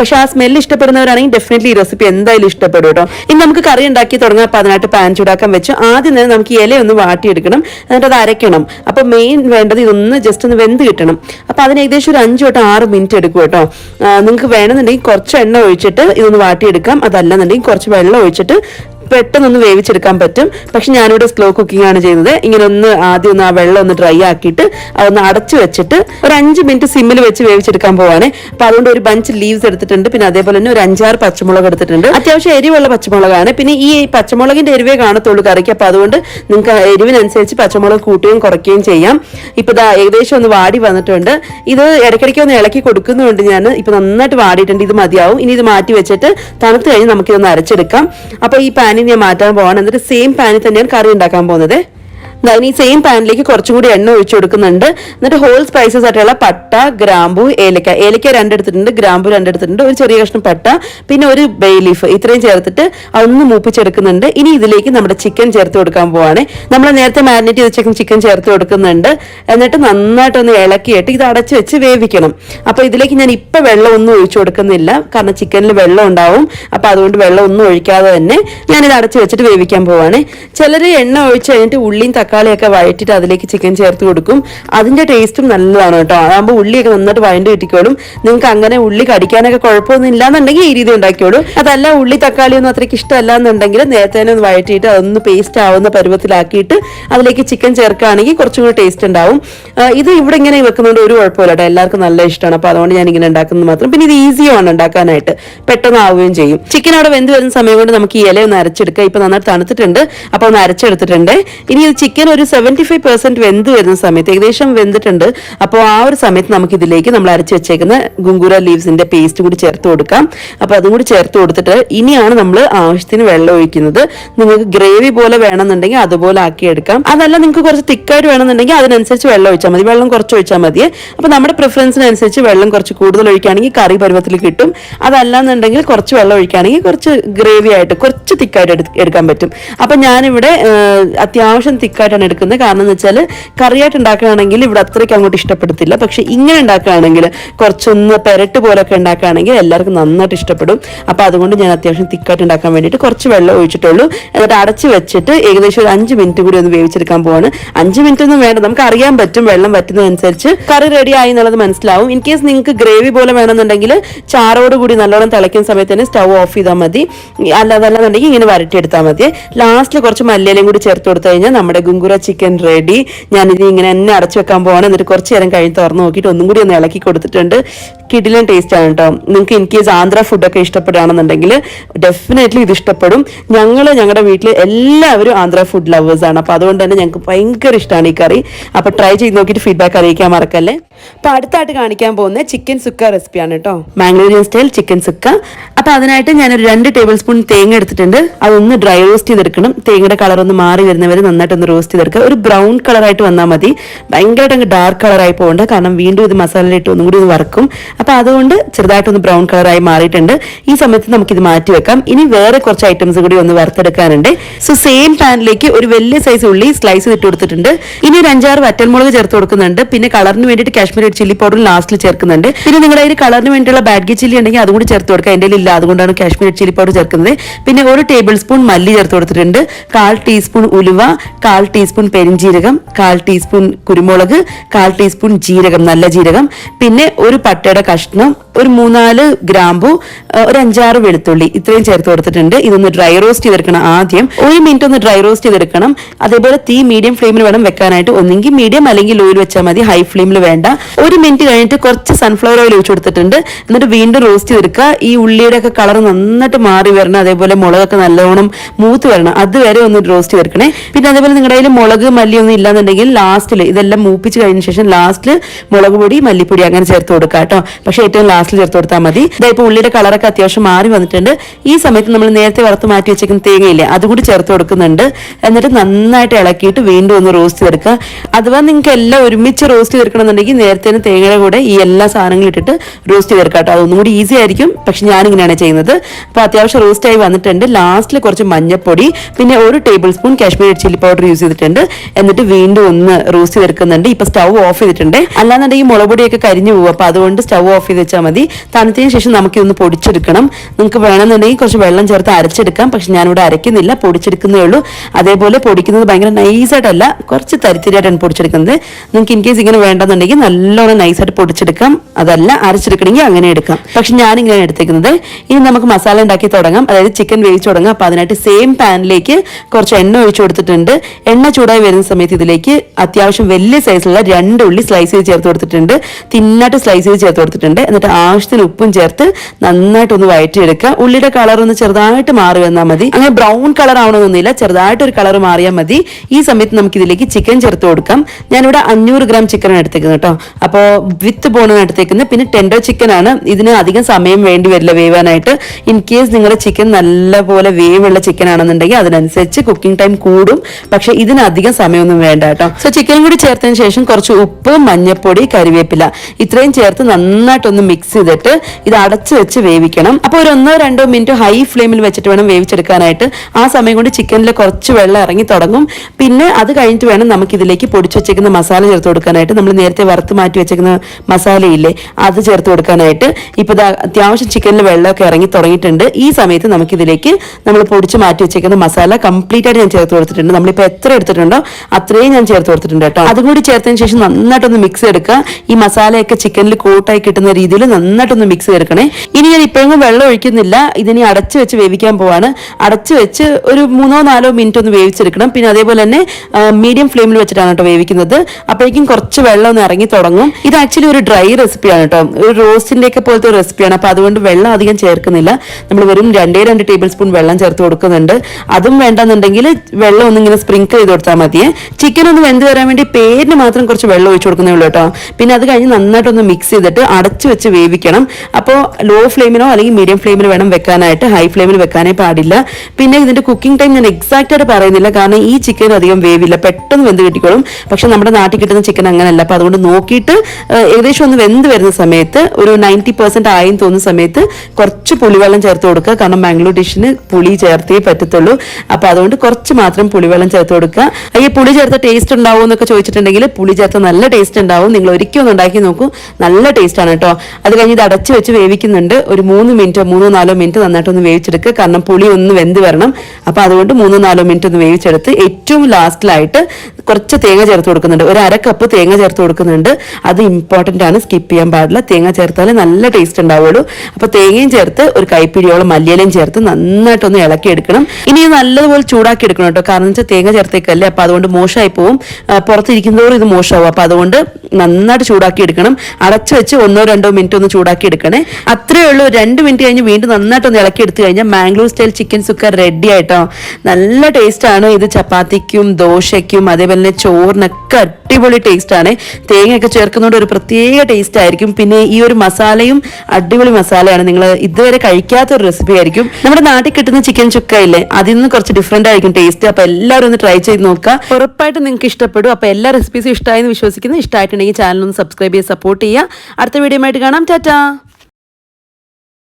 പക്ഷെ ആ സ്മെല്ല് ഇഷ്ടപ്പെടുന്നവരാണെങ്കിൽ ഡെഫിനറ്റ്ലി ഈ റെസിപ്പി എന്തായാലും ഇഷ്ടപ്പെടും കേട്ടോ. ഇനി നമുക്ക് കറി ഉണ്ടാക്കി തുടങ്ങാൻ അപ്പൊ അതിനായിട്ട് പാൻ ചൂടാക്കാൻ വെച്ചു. ആദ്യം തന്നെ നമുക്ക് ഇലയൊന്ന് വാട്ടിയെടുക്കണം. എന്നിട്ട് അത് അരയ്ക്കണം. അപ്പൊ മെയിൻ വേണ്ടത് ഇതൊന്ന് ജസ്റ്റ് ഒന്ന് വെന്ത് കിട്ടണം. അപ്പൊ അതിന് ഏകദേശം ഒരു അഞ്ച് തൊട്ട് ആറ് മിനിറ്റ് എടുക്കും കേട്ടോ. നിങ്ങൾക്ക് വേണമെന്നുണ്ടെങ്കിൽ കുറച്ച് എണ്ണ ഒഴിച്ചിട്ട് ഇതൊന്ന് വാട്ടിയെടുക്കാം. അതല്ലെന്നുണ്ടെങ്കിൽ കുറച്ച് വെള്ളം ഒഴിച്ചിട്ട് പെട്ടെന്നൊന്ന് വേവിച്ചെടുക്കാൻ പറ്റും. പക്ഷെ ഞാനിവിടെ സ്ലോ കുക്കിംഗ് ആണ് ചെയ്യുന്നത്. ഇങ്ങനെ ഒന്ന് ആദ്യം ഒന്ന് ആ വെള്ളം ഒന്ന് ഡ്രൈ ആക്കിയിട്ട് അതൊന്ന് അടച്ചു വെച്ചിട്ട് ഒരു അഞ്ച് മിനിറ്റ് സിമ്മിൽ വെച്ച് വേവിച്ചെടുക്കാൻ പോവാണ്. അപ്പൊ അതുകൊണ്ട് ഒരു ബഞ്ച് ലീവ്സ് എടുത്തിട്ടുണ്ട്. പിന്നെ അതേപോലെ തന്നെ ഒരു അഞ്ചാറ് പച്ചമുളക് എടുത്തിട്ടുണ്ട്. അത്യാവശ്യം എരിവുള്ള പച്ചമുളകാണ്. പിന്നെ ഈ പച്ചമുളകിന്റെ എരിവേ കാണത്തുള്ളൂ കറിക്ക്. അപ്പൊ അതുകൊണ്ട് നിങ്ങൾക്ക് എരിവിനനുസരിച്ച് പച്ചമുളക് കൂട്ടുകയും കുറയ്ക്കുകയും ചെയ്യാം. ഇപ്പൊ ഇതാ ഏകദേശം ഒന്ന് വാടി വന്നിട്ടുണ്ട്. ഇത് ഇടയ്ക്കിടയ്ക്ക് ഒന്ന് ഇളക്കി കൊടുക്കുന്നുണ്ട് ഞാൻ ഇപ്പൊ നന്നായിട്ട് വാടിയിട്ടുണ്ട്. ഇത് മതിയാവും. ഇനി ഇത് മാറ്റി വെച്ചിട്ട് തണുത്ത് കഴിഞ്ഞ് നമുക്കിതൊന്ന് അരച്ചെടുക്കാം. അപ്പൊ ഈ പാനിൽ ഞാൻ മാറ്റാൻ പോവാണ്. എന്നിട്ട് സെയിം പാനിൽ തന്നെയാണ് കറി ഉണ്ടാക്കാൻ പോകുന്നത്. ദാ ഇനി സെയിം പാനിലേക്ക് കുറച്ചും കൂടി എണ്ണ ഒഴിച്ചു കൊടുക്കുന്നുണ്ട്. എന്നിട്ട് ഹോൾ സ്പൈസസ് ആയിട്ടുള്ള പട്ട ഗ്രാമ്പു ഏലക്ക. ഏലക്ക രണ്ടെടുത്തിട്ടുണ്ട് ഗ്രാമ്പു രണ്ടെടുത്തിട്ടുണ്ട്. ഒരു ചെറിയ കഷ്ണം പട്ട പിന്നെ ഒരു ബേ ലീഫ് ഇത്രയും ചേർത്തിട്ട് അതൊന്ന് മൂപ്പിച്ചെടുക്കുന്നുണ്ട്. ഇനി ഇതിലേക്ക് നമ്മുടെ ചിക്കൻ ചേർത്ത് കൊടുക്കാൻ പോവാണ്. നമ്മൾ നേരത്തെ മാരിനേറ്റ് ചെയ്ത ചിക്കൻ ചേർത്ത് കൊടുക്കുന്നുണ്ട്. എന്നിട്ട് നന്നായിട്ടൊന്ന് ഇളക്കിയിട്ട് ഇത് അടച്ച് വെച്ച് വേവിക്കണം. അപ്പൊ ഇതിലേക്ക് ഞാൻ ഇപ്പൊ വെള്ളം ഒന്നും ഒഴിച്ചു കൊടുക്കുന്നില്ല. കാരണം ചിക്കനിൽ വെള്ളം ഉണ്ടാവും. അപ്പൊ അതുകൊണ്ട് വെള്ളം ഒന്നും ഒഴിക്കാതെ തന്നെ ഞാനിത് അടച്ച് വെച്ചിട്ട് വേവിക്കാൻ പോവാണ്. ചിലർ എണ്ണ ഒഴിച്ച് കഴിഞ്ഞിട്ട് ഉള്ളിയും തക്കാളിയൊക്കെ വഴറ്റിട്ട് അതിലേക്ക് ചിക്കൻ ചേർത്ത് കൊടുക്കും. അതിന്റെ ടേസ്റ്റും നല്ലതാണ് കേട്ടോ. അതാകുമ്പോൾ ഉള്ളിയൊക്കെ നന്നായിട്ട് വഴണ്ട് കിട്ടിക്കോളും. നിങ്ങൾക്ക് അങ്ങനെ ഉള്ളി കടിക്കാനൊക്കെ കുഴപ്പമൊന്നും ഇല്ലാന്നുണ്ടെങ്കിൽ ഈ രീതി ഉണ്ടാക്കിയോളൂ അതല്ല ഉള്ളി തക്കാളി ഒന്നും അത്രയ്ക്ക് ഇഷ്ടമല്ല എന്നുണ്ടെങ്കിൽ നേരത്തെ തന്നെ ഒന്ന് വഴറ്റിയിട്ട് അതൊന്ന് പേസ്റ്റ് ആവുന്ന പരുവത്തിലാക്കിയിട്ട് അതിലേക്ക് ചിക്കൻ ചേർക്കുകയാണെങ്കിൽ കുറച്ചും കൂടി ടേസ്റ്റ് ഉണ്ടാവും. ഇത് ഇവിടെ ഇങ്ങനെ വെക്കുന്നതുകൊണ്ട് ഒരു കുഴപ്പമില്ല കേട്ടോ. എല്ലാവർക്കും നല്ല ഇഷ്ടമാണ്. അപ്പൊ അതുകൊണ്ട് ഞാൻ ഇങ്ങനെ ഉണ്ടാക്കുന്നത് മാത്രം. പിന്നെ ഇത് ഈസിയാണ് ഉണ്ടാക്കാനായിട്ട്. പെട്ടെന്ന് ആവുകയും ചെയ്യും. ചിക്കൻ അവിടെ വെന്ത് വരുന്ന സമയം കൊണ്ട് നമുക്ക് ഈ ഇല ഒന്ന് അരച്ചെടുക്കാം. ഇപ്പൊ നന്നായിട്ട് തണുത്തിട്ടുണ്ട്. അപ്പൊ ഒന്ന് അരച്ചെടുത്തിട്ടുണ്ട്. ഇനി ഇത് ചിക്കൻ ഒരു സെവന്റി ഫൈവ് പെർസെന്റ് വെന്ത് വരുന്ന സമയത്ത് ഏകദേശം വെന്തിട്ടുണ്ട്. അപ്പോൾ ആ ഒരു സമയത്ത് നമുക്ക് ഇതിലേക്ക് നമ്മൾ അരച്ച് വെച്ചേക്കുന്ന ഗുങ്കുര ലീവ്സിന്റെ പേസ്റ്റ് കൂടി ചേർത്ത് കൊടുക്കാം. അപ്പോൾ അതും കൂടി ചേർത്ത് കൊടുത്തിട്ട് ഇനിയാണ് നമ്മൾ ആവശ്യത്തിന് വെള്ളം ഒഴിക്കുന്നത്. നിങ്ങൾക്ക് ഗ്രേവി പോലെ വേണമെന്നുണ്ടെങ്കിൽ അതുപോലെ ആക്കി എടുക്കാം. അതല്ല നിങ്ങൾക്ക് കുറച്ച് തിക്കായിട്ട് വേണമെന്നുണ്ടെങ്കിൽ അതിനനുസരിച്ച് വെള്ളം ഒഴിച്ചാൽ മതി. വെള്ളം കുറച്ച് ഒഴിച്ചാൽ മതി അപ്പോൾ നമ്മുടെ പ്രിഫറൻസിനനുസരിച്ച് വെള്ളം കുറച്ച് കൂടുതൽ ഒഴിക്കുകയാണെങ്കിൽ കറി പരുവത്തിൽ കിട്ടും. അതല്ലാന്നുണ്ടെങ്കിൽ കുറച്ച് വെള്ളം ഒഴിക്കുകയാണെങ്കിൽ കുറച്ച് ഗ്രേവി ആയിട്ട് കുറച്ച് തിക്കായിട്ട് എടുക്കാൻ പറ്റും. അപ്പം ഞാനിവിടെ അത്യാവശ്യം അത്യാവശ്യം തിക്കായിട്ടാണ് എടുക്കുന്നത്. കാരണം എന്ന് വെച്ചാൽ കറിയായിട്ട് ഉണ്ടാക്കുകയാണെങ്കിൽ ഇവിടെ അത്രയ്ക്ക് അങ്ങോട്ട് ഇഷ്ടപ്പെടത്തില്ല. പക്ഷെ ഇങ്ങനെ ഉണ്ടാക്കുകയാണെങ്കിൽ കുറച്ചൊന്ന് പെരട്ട് പോലൊക്കെ ഉണ്ടാക്കുകയാണെങ്കിൽ എല്ലാവർക്കും നന്നായിട്ട് ഇഷ്ടപ്പെടും. അപ്പോൾ അതുകൊണ്ട് ഞാൻ അത്യാവശ്യം തിക്കായിട്ട് ഉണ്ടാക്കാൻ വേണ്ടിയിട്ട് കുറച്ച് വെള്ളം ഒഴിച്ചിട്ടുള്ളൂ. എന്നിട്ട് അടച്ച് വെച്ചിട്ട് ഏകദേശം ഒരു അഞ്ച് മിനിറ്റ് കൂടി ഒന്ന് വേവിച്ചെടുക്കാൻ പോവാണ്. അഞ്ച് മിനിറ്റ് ഒന്നും വേണ്ട. നമുക്ക് അറിയാൻ പറ്റും വെള്ളം പറ്റുന്നതനുസരിച്ച് കറി റെഡി ആയി എന്നുള്ളത് മനസ്സിലാവും. ഇൻ കേസ് നിങ്ങൾക്ക് ഗ്രേവി പോലെ വേണമെന്നുണ്ടെങ്കിൽ ചാറോട് കൂടി നല്ലോണം തിളയ്ക്കുന്ന സമയത്ത് തന്നെ സ്റ്റൗ ഓഫ് ചെയ്താൽ മതി. അല്ലാതെ അല്ലാന്നുണ്ടെങ്കിൽ ഇങ്ങനെ വരട്ടിയെടുത്താൽ മതി. ലാസ്റ്റിൽ കുറച്ച് മല്ലിയിലും കൂടി ചേർത്ത് കൊടുത്തു കഴിഞ്ഞാൽ നമ്മുടെ ഗുങ്കുറ ചിക്കൻ റെഡി ഞാനിത് ഇങ്ങനെ എന്നെ അടച്ചു വെക്കാൻ പോവാണ്. എന്നിട്ട് കുറച്ച് നേരം കഴിഞ്ഞ് തുറന്ന് നോക്കിയിട്ട് ഒന്നും കൂടി ഒന്ന് ഇളക്കി കൊടുത്തിട്ടുണ്ട്. കിടിലൻ ടേസ്റ്റ് ആണ് കേട്ടോ നിങ്ങൾക്ക് ഇൻ കേസ് ആന്ധ്ര ഫുഡൊക്കെ ഇഷ്ടപ്പെടുകയാണെന്നുണ്ടെങ്കിൽ ഡെഫിനറ്റ്ലി ഇത് ഇഷ്ടപ്പെടും. ഞങ്ങൾ ഞങ്ങളുടെ വീട്ടിൽ എല്ലാവരും ആന്ധ്ര ഫുഡ് ലവേഴ്സ് ആണ്. അപ്പൊ അതുകൊണ്ട് തന്നെ ഞങ്ങൾക്ക് ഭയങ്കര ഇഷ്ടമാണ് ഈ കറി. അപ്പൊ ട്രൈ ചെയ്ത് നോക്കിയിട്ട് ഫീഡ്ബാക്ക് അറിയിക്കാൻ മറക്കല്ലേ? അപ്പൊ അടുത്തായിട്ട് കാണിക്കാൻ പോകുന്ന ചിക്കൻ സുക്ക റെസിപ്പിയാണ് കേട്ടോ മാംഗ്ലൂരിയൻ സ്റ്റൈൽ ചിക്കൻ സുക്ക അപ്പൊ അതിനായിട്ട് ഞാനൊരു രണ്ട് ടേബിൾ സ്പൂൺ തേങ്ങ എടുത്തിട്ടുണ്ട്. അതൊന്ന് ഡ്രൈ റോസ്റ്റ് ചെയ്തെടുക്കണം. തേങ്ങയുടെ കളർ ഒന്ന് മാറി വരുന്നവരെ നന്നായിട്ട് ഒന്ന് റോസ്റ്റ് ചെയ്തെടുക്കുക. ഒരു ബ്രൗൺ കളറായിട്ട് വന്നാൽ മതി. ഭയങ്കരമായിട്ട് അങ്ങ് ഡാർക്ക് കളറായി പോകേണ്ട. കാരണം വീണ്ടും ഇത് മസാലയിലിട്ട് ഒന്നും കൂടി ഇത് വറക്കും. അപ്പൊ അതുകൊണ്ട് ചെറുതായിട്ടൊന്ന് ബ്രൗൺ കളറായി മാറിയിട്ടുണ്ട്. ഈ സമയത്ത് നമുക്കിത് മാറ്റി വെക്കാം. ഇനി വേറെ കുറച്ച് ഐറ്റംസ് കൂടി ഒന്ന് വറുത്തെടുക്കാനുണ്ട്. സോ സെയിം പാനിലേക്ക് ഒരു വലിയ സൈസ് ഉള്ളി സ്ലൈസ് ഇട്ട് കൊടുത്തിട്ടുണ്ട്. ഇനി ഒരു അഞ്ചാറ് വറ്റൽമുളക് ചേർത്ത് കൊടുക്കുന്നുണ്ട്. പിന്നെ കളറിന് വേണ്ടിയിട്ട് കാശ്മീരി ചില്ലി പൗഡർ ലാസ്റ്റിൽ ചേർക്കുന്നുണ്ട്. പിന്നെ നിങ്ങളുടെ കയ്യിൽ കളറിന് വേണ്ടിയുള്ള ബാഡ്ഗി ചില്ലി ഉണ്ടെങ്കിൽ അതും കൂടി ചേർത്ത് കൊടുക്കുക. എന്റെ ഇല്ല അതുകൊണ്ടാണ് കാശ്മീരി ചില്ലി പൗഡർ ചേർക്കുന്നത്. പിന്നെ ഒരു ടേബിൾ സ്പൂൺ മല്ലി ചേർത്ത് കൊടുത്തിട്ടുണ്ട്. കാൽ ടീസ്പൂൺ ഉലുവ കാൽ ടീസ്പൂൺ പെരിഞ്ജീരകം കാൽ ടീസ്പൂൺ കുരുമുളക് കാൽ ടീസ്പൂൺ ജീരകം നല്ല ജീരകം. പിന്നെ ഒരു പട്ടയുടെ കഷ്ണം ഒരു മൂന്നാൽ ഗ്രാമ്പു ഒരു അഞ്ചാറ് വെളുത്തുള്ളി ഇത്രയും ചേർത്ത് കൊടുത്തിട്ടുണ്ട്. ഇതൊന്ന് ഡ്രൈ റോസ്റ്റ് ചെയ്തെടുക്കണം ആദ്യം. ഒരു മിനിറ്റ് ഒന്ന് ഡ്രൈ റോസ്റ്റ് ചെയ്തെടുക്കണം. അതേപോലെ തീ മീഡിയം ഫ്ലെയിമിൽ വേണം വെക്കാനായിട്ട്. ഒന്നെങ്കിൽ മീഡിയം അല്ലെങ്കിൽ ലോയിൽ വെച്ചാൽ മതി. ഹൈ ഫ്ലെയിമിൽ വേണ്ട. ഒരു മിനിറ്റ് കഴിഞ്ഞിട്ട് കുറച്ച് സൺഫ്ലവർ ഓയിൽ ഒഴിച്ചു കൊടുത്തിട്ടുണ്ട്. എന്നിട്ട് വീണ്ടും റോസ്റ്റ് ചെയ്തെടുക്കുക. ഈ ഉള്ളിയുടെ ഒക്കെ കളർ നന്നായിട്ട് മാറി വരണം. അതേപോലെ മുളകൊക്കെ നല്ലോണം മൂത്ത് വരണം. അതുവരെ ഒന്ന് റോസ്റ്റ് ചെയ്തെടുക്കണേ. പിന്നെ അതേപോലെ നിങ്ങളുടെ കയ്യിൽ മുളക് മല്ലി ഒന്നും ഇല്ലാന്നുണ്ടെങ്കിൽ ലാസ്റ്റിൽ ഇതെല്ലാം മൂപ്പിച്ച് കഴിഞ്ഞ ശേഷം ലാസ്റ്റിൽ മുളക് പൊടി മല്ലിപ്പൊടി അങ്ങനെ ചേർത്ത് കൊടുക്കുക കേട്ടോ. പക്ഷേ ഏറ്റവും ലാസ്റ്റിൽ ചേർത്ത് കൊടുത്താൽ മതി. ഇതായിപ്പോൾ ഉള്ളിയുടെ കളറൊക്കെ അത്യാവശ്യം മാറി വന്നിട്ടുണ്ട്. ഈ സമയത്ത് നമ്മൾ നേരത്തെ വറുത്ത് മാറ്റി വെച്ചേക്കുന്ന തേങ്ങയില്ലേ അതുകൂടി ചേർത്ത് കൊടുക്കുന്നുണ്ട്. എന്നിട്ട് നന്നായിട്ട് ഇളക്കിയിട്ട് വീണ്ടും ഒന്ന് റോസ്റ്റ് ചെയ്തെടുക്കുക. അഥവാ നിങ്ങൾക്ക് എല്ലാം ഒരുമിച്ച് റോസ്റ്റ് ചെയ്തെടുക്കണമെന്നുണ്ടെങ്കിൽ നേരത്തെ തന്നെ തേങ്ങയുടെ കൂടെ ഈ എല്ലാ സാധനങ്ങളും ഇട്ടിട്ട് റോസ്റ്റ് ചെയ്തെടുക്കാം കേട്ടോ. അതൊന്നും കൂടി ഈസി ആയിരിക്കും. പക്ഷെ ഞാനിങ്ങനെയാണ് ചെയ്യുന്നത്. അപ്പോൾ അത്യാവശ്യം റോസ്റ്റ് ആയി വന്നിട്ടുണ്ട്. ലാസ്റ്റിൽ കുറച്ച് മഞ്ഞപ്പൊടി പിന്നെ ഒരു tablespoon Kashmiri chilli powder use ചെയ്തിട്ടുണ്ട്. എന്നിട്ട് വീണ്ടും ഒന്ന് റോസ്റ്റ് ചെയ്തെടുക്കുന്നുണ്ട്. ഇപ്പൊ സ്റ്റൗ ഓഫ് ചെയ്തിട്ടുണ്ട്. അല്ലാന്നുണ്ടെങ്കിൽ മുളക് പൊടിയൊക്കെ കരിഞ്ഞു പോകും. അപ്പോൾ അതുകൊണ്ട് സ്റ്റൗ ഓഫ് ചെയ്ത് വെച്ചാൽ മതി. തണുത്തതിന് ശേഷം നമുക്ക് ഒന്ന് പൊടിച്ചെടുക്കണം. നിങ്ങൾക്ക് വേണമെന്നുണ്ടെങ്കിൽ കുറച്ച് വെള്ളം ചേർത്ത് അരച്ചെടുക്കാം. പക്ഷെ ഞാനിവിടെ അരയ്ക്കുന്നില്ല പൊടിച്ചെടുക്കുന്നേ ഉള്ളൂ. അതേപോലെ പൊടിക്കുന്നത് ഭയങ്കര നൈസായിട്ടല്ല കുറച്ച് തരിത്തിരിയായിട്ടാണ് പൊടിച്ചെടുക്കുന്നത്. നിങ്ങൾക്ക് ഇൻ കേസ് ഇങ്ങനെ വേണ്ടെന്നുണ്ടെങ്കിൽ നല്ലോണം നൈസായിട്ട് പൊടിച്ചെടുക്കാം. അതല്ല അരച്ചെടുക്കണമെങ്കിൽ അങ്ങനെ എടുക്കാം. പക്ഷെ ഞാനിങ്ങനെയാണ് എടുത്തേക്കുന്നത്. ഇനി നമുക്ക് മസാല ഉണ്ടാക്കി തുടങ്ങാം. അതായത് ചിക്കൻ വേവിച്ച് തുടങ്ങാം. അപ്പോൾ അതിനായിട്ട് സെയിം പാനിലേക്ക് കുറച്ച് എണ്ണ ഒഴിച്ചു കൊടുത്തിട്ടുണ്ട്. എണ്ണ ചൂടായി വരുന്ന സമയത്ത് ഇതിലേക്ക് അത്യാവശ്യം വലിയ സൈസിലുള്ള രണ്ട് ഉള്ളി സ്ലൈസ് ചെയ്ത് ചേർത്ത് കൊടുത്തിട്ടുണ്ട്. തിന്നായിട്ട് സ്ലൈസ് ചെയ്ത് ചേർത്ത് കൊടുത്തിട്ടുണ്ട്. എന്നിട്ട് ആവശ്യത്തിന് ഉപ്പും ചേർത്ത് നന്നായിട്ട് ഒന്ന് വഴറ്റിയെടുക്കുക ഉള്ളിയുടെ കളർ ഒന്ന് ചെറുതായിട്ട് മാറി വന്നാൽ മതി. അങ്ങനെ ബ്രൗൺ കളർ ആവണമെന്നൊന്നുമില്ല ചെറുതായിട്ട് ഒരു കളർ മാറിയാൽ മതി. ഈ സമയത്ത് നമുക്ക് ഇതിലേക്ക് ചിക്കൻ ചേർത്ത് കൊടുക്കാം. ഞാനിവിടെ അഞ്ഞൂറ് ഗ്രാം ചിക്കനാണ് എടുത്തേക്കുന്നത് കേട്ടോ. അപ്പോൾ വിത്ത് ബോണാണ് എടുത്തേക്കുന്നത്. പിന്നെ ടെൻഡോ ചിക്കനാണ് ഇതിന് അധികം സമയം വേണ്ടി വരില്ല വേവാനായിട്ട്. ഇൻ കേസ് നിങ്ങളുടെ ചിക്കൻ നല്ലപോലെ വേവുള്ള ചിക്കൻ ആണെന്നുണ്ടെങ്കിൽ അതിനനുസരിച്ച് കുക്കിംഗ് ടൈം കൂടും. പക്ഷേ ഇതിനധികം സമയമൊന്നും വേണ്ട കേട്ടോ. സോ ചിക്കൻ കൂടി ചേർത്തതിന് ശേഷം കുറച്ച് ഉപ്പ് മഞ്ഞൾപ്പൊടി കറിവേപ്പില. ഇത്രയും ചേർത്ത് നന്നായിട്ടൊന്ന് മിക്സ് ചെയ്തിട്ട് ഇത് അടച്ച് വെച്ച് വേവിക്കണം. അപ്പോൾ ഒരു ഒന്നോ രണ്ടോ മിനിറ്റ് ഹൈ ഫ്ലെയിമിൽ വെച്ചിട്ട് വേണം വേവിച്ചെടുക്കാനായിട്ട്. ആ സമയം കൊണ്ട് ചിക്കനിൽ കുറച്ച് വെള്ളം ഇറങ്ങി തുടങ്ങും. പിന്നെ അത് കഴിഞ്ഞിട്ട് വേണം നമുക്ക് ഇതിലേക്ക് പൊടിച്ചു വെച്ചേക്കുന്ന മസാല ചേർത്ത് കൊടുക്കാനായിട്ട്. നമ്മൾ നേരത്തെ വറുത്ത് മാറ്റി വെച്ചേക്കുന്ന മസാലയില്ലേ അത് ചേർത്ത് കൊടുക്കാനായിട്ട്. ഇപ്പോൾ അത്യാവശ്യം ചിക്കനിൽ വെള്ളമൊക്കെ ഇറങ്ങി തുടങ്ങിയിട്ടുണ്ട്. ഈ സമയത്ത് നമുക്ക് ഇതിലേക്ക് നമ്മൾ പൊടിച്ച് മാറ്റി വെച്ചേക്കുന്ന മസാല കംപ്ലീറ്റ് ആയിട്ട് ഞാൻ ചേർത്ത് കൊടുത്തിട്ടുണ്ട്. നമ്മളിപ്പോൾ എത്ര എടുത്തിട്ടുണ്ടോ അത്രയും ഞാൻ ചേർത്ത് കൊടുത്തിട്ടുണ്ട് കേട്ടോ. അതും കൂടി ചേർത്തതിന് ശേഷം നന്നായിട്ടൊന്ന് മിക്സ് എടുക്കുക ഈ മസാലയൊക്കെ ചിക്കനിൽ കോട്ടായി കിട്ടുന്ന രീതിയിൽ നന്നായിട്ടൊന്ന് മിക്സ് ചേർക്കണേ ഇനി ഞാൻ ഇപ്പോഴും വെള്ളം ഒഴിക്കുന്നില്ല. ഇതിനി അടച്ചു വെച്ച് വേവിക്കാൻ പോവാണ്. അടച്ചു വെച്ച് ഒരു മൂന്നോ നാലോ മിനിറ്റ് ഒന്ന് വേവിച്ചെടുക്കണം. പിന്നെ അതേപോലെ തന്നെ മീഡിയം ഫ്ലെയിമിൽ വെച്ചിട്ടാണ് കേട്ടോ വേവിക്കുന്നത്. അപ്പോഴേക്കും കുറച്ച് വെള്ളം ഒന്ന് ഇറങ്ങി തുടങ്ങും. ഇത് ആക്ച്വലി ഒരു ഡ്രൈ റെസിപ്പിയാണ് കേട്ടോ. ഒരു റോസ്റ്റിന്റെ ഒക്കെ പോലത്തെ ഒരു റെസിപ്പിയാണ് അപ്പോൾ അതുകൊണ്ട് വെള്ളം അധികം ചേർക്കുന്നില്ല. നമ്മൾ വെറും രണ്ടേ രണ്ട് ടേബിൾ സ്പൂൺ വെള്ളം ചേർത്ത് കൊടുക്കുന്നുണ്ട്. അതും വേണ്ടെന്നുണ്ടെങ്കിൽ വെള്ളം ഒന്ന് ഇങ്ങനെ സ്പ്രിങ്കിൾ ചെയ്ത് കൊടുത്താൽ മതിയേ. ചിക്കൻ ഒന്ന് വെന്ത് വരാൻ വേണ്ടി പേരിന് മാത്രം കുറച്ച് വെള്ളം ഒഴിച്ചു കൊടുക്കുന്നേ ഉള്ളൂ കേട്ടോ. പിന്നെ അത് കഴിഞ്ഞ് നന്നായിട്ടൊന്ന് മിക്സ് ചെയ്തിട്ട് അടച്ചു വെച്ച് വേവിക്കണം. അപ്പോൾ ലോ ഫ്ലെയിമിനോ അല്ലെങ്കിൽ മീഡിയം ഫ്ലെയിമിൽ വേണം വെക്കാനായിട്ട് ഹൈ ഫ്ലെയിമിൽ വെക്കാനേ പാടില്ല. പിന്നെ ഇതിന്റെ കുക്കിംഗ് ടൈം ഞാൻ എക്സാക്റ്റ് ആയിട്ട് പറയുന്നില്ല. കാരണം ഈ ചിക്കൻ അധികം വേവില്ല. പെട്ടെന്ന് വെന്ത് കിട്ടിക്കോളും. പക്ഷെ നമ്മുടെ നാട്ടിൽ കിട്ടുന്ന ചിക്കൻ അങ്ങനെയല്ല. അപ്പോൾ അതുകൊണ്ട് നോക്കിയിട്ട് ഏകദേശം ഒന്ന് വെന്ത് വരുന്ന സമയത്ത് ഒരു നയന്റി പെർസെന്റ് ആയെന്ന് തോന്നുന്ന സമയത്ത് കുറച്ച് പുളിവെള്ളം ചേർത്ത് കൊടുക്കുക. കാരണം മാംഗ്ലൂർ ഡിഷിന് പുളി ചേർത്തേ പറ്റത്തുള്ളൂ. അപ്പോൾ അതുകൊണ്ട് കുറച്ച് മാത്രം പുളിവെള്ളം ചേർത്ത് കൊടുക്കുക. അയ്യ പുളി ചേർത്ത ടേസ്റ്റ് ഉണ്ടാവും എന്നൊക്കെ ചോദിച്ചിട്ടുണ്ടെങ്കിൽ പുളി ചേർത്ത നല്ല ടേസ്റ്റ് ഉണ്ടാവും. നിങ്ങൾ ഒരിക്കലും ഒന്ന് ഉണ്ടാക്കി നോക്കൂ. നല്ല ടേസ്റ്റ് ആണ്. കേട്ടോ. അത് കഴിഞ്ഞ് ഇത് അടച്ച് വെച്ച് വേവിക്കുന്നുണ്ട്. ഒരു മൂന്ന് മിനിറ്റോ മൂന്നോ നാലോ മിനിറ്റ് നന്നായിട്ടൊന്ന് വേവിച്ചെടുക്കുക കാരണം പുളി ഒന്ന് വെന്ത് വരണം. അപ്പോൾ അതുകൊണ്ട് മൂന്നോ നാലോ മിനിറ്റ് ഒന്ന് വേവിച്ചെടുത്ത് ഏറ്റവും ലാസ്റ്റിലായിട്ട് കുറച്ച് തേങ്ങ ചേർത്ത് കൊടുക്കുന്നുണ്ട്. ഒരു അര കപ്പ് തേങ്ങ ചേർത്ത് കൊടുക്കുന്നുണ്ട്. അത് ഇമ്പോർട്ടന്റ് ആണ്. സ്കിപ്പ് ചെയ്യാൻ പാടില്ല. തേങ്ങ ചേർത്താലേ നല്ല ടേസ്റ്റ് ഉണ്ടാവുള്ളൂ. അപ്പോൾ തേങ്ങയും ചേർത്ത് ഒരു കൈപ്പിടിയോളം മല്ലിയിലയും ചേർത്ത് നന്നായിട്ടൊന്ന് ഇളക്കി എടുക്കണം ഇനി നല്ലതുപോലെ ചൂടാക്കി എടുക്കണം കേട്ടോ. കാരണം വെച്ചാൽ തേങ്ങ ചേർത്തേക്കല്ലേ? അപ്പോൾ അതുകൊണ്ട് മോശമായി പോവും. പുറത്തിരിക്കുന്നതോറും ഇത് മോശമാവും. അപ്പോൾ അതുകൊണ്ട് നന്നായിട്ട് ചൂടാക്കി എടുക്കണം. അടച്ചു വെച്ച് ഒന്നോ രണ്ടോ മിനിറ്റ് ഒന്ന് ചൂടാക്കി എടുക്കണേ. അത്രയേ ഉള്ളൂ. രണ്ട് മിനിറ്റ് കഴിഞ്ഞ് വീണ്ടും നന്നായിട്ടൊന്ന് ഇളക്കി എടുത്തു കഴിഞ്ഞാൽ Mangalore style chicken sukka ready ആയിട്ടോ. നല്ല ടേസ്റ്റ് ആണ്. ഇത് ചപ്പാത്തിക്കും ദോശയ്ക്കും അതേപോലെ തന്നെ ചോറിനൊക്കെ അടിപൊളി ടേസ്റ്റ് ആണ്. തേങ്ങയൊക്കെ ചേർക്കുന്നതുകൊണ്ട് ഒരു പ്രത്യേക ടേസ്റ്റ് ആയിരിക്കും. പിന്നെ ഈ ഒരു മസാലയും അടിപൊളി മസാലയാണ്. നിങ്ങൾ ഇതുവരെ കഴിക്കാത്ത ഒരു റെസിപ്പി ആയിരിക്കും. നമ്മുടെ നാട്ടിൽ കിട്ടുന്ന ചിക്കൻ ചുക്ക ഇല്ലേ? അതിൽ നിന്ന് കുറച്ച് ഡിഫറെന്റ് ആയിരിക്കും ടേസ്റ്റ് അപ്പൊ എല്ലാവരും ഒന്ന് ട്രൈ ചെയ്ത് നോക്കുക. ഉറപ്പായിട്ട് നിങ്ങൾക്ക് ഇഷ്ടപ്പെടും. അപ്പൊ എല്ലാ റെസിപ്പീസും ഇഷ്ടമായെന്ന് വിശ്വസിക്കുന്നു. ഇഷ്ടമായിട്ടുണ്ടെങ്കിൽ ചാനൽ ഒന്ന് സബ്സ്ക്രൈബ് ചെയ്ത് സപ്പോർട്ട് ചെയ്യുക. അടുത്ത വീഡിയോ ആയിട്ട് കാണാം. ടാറ്റാ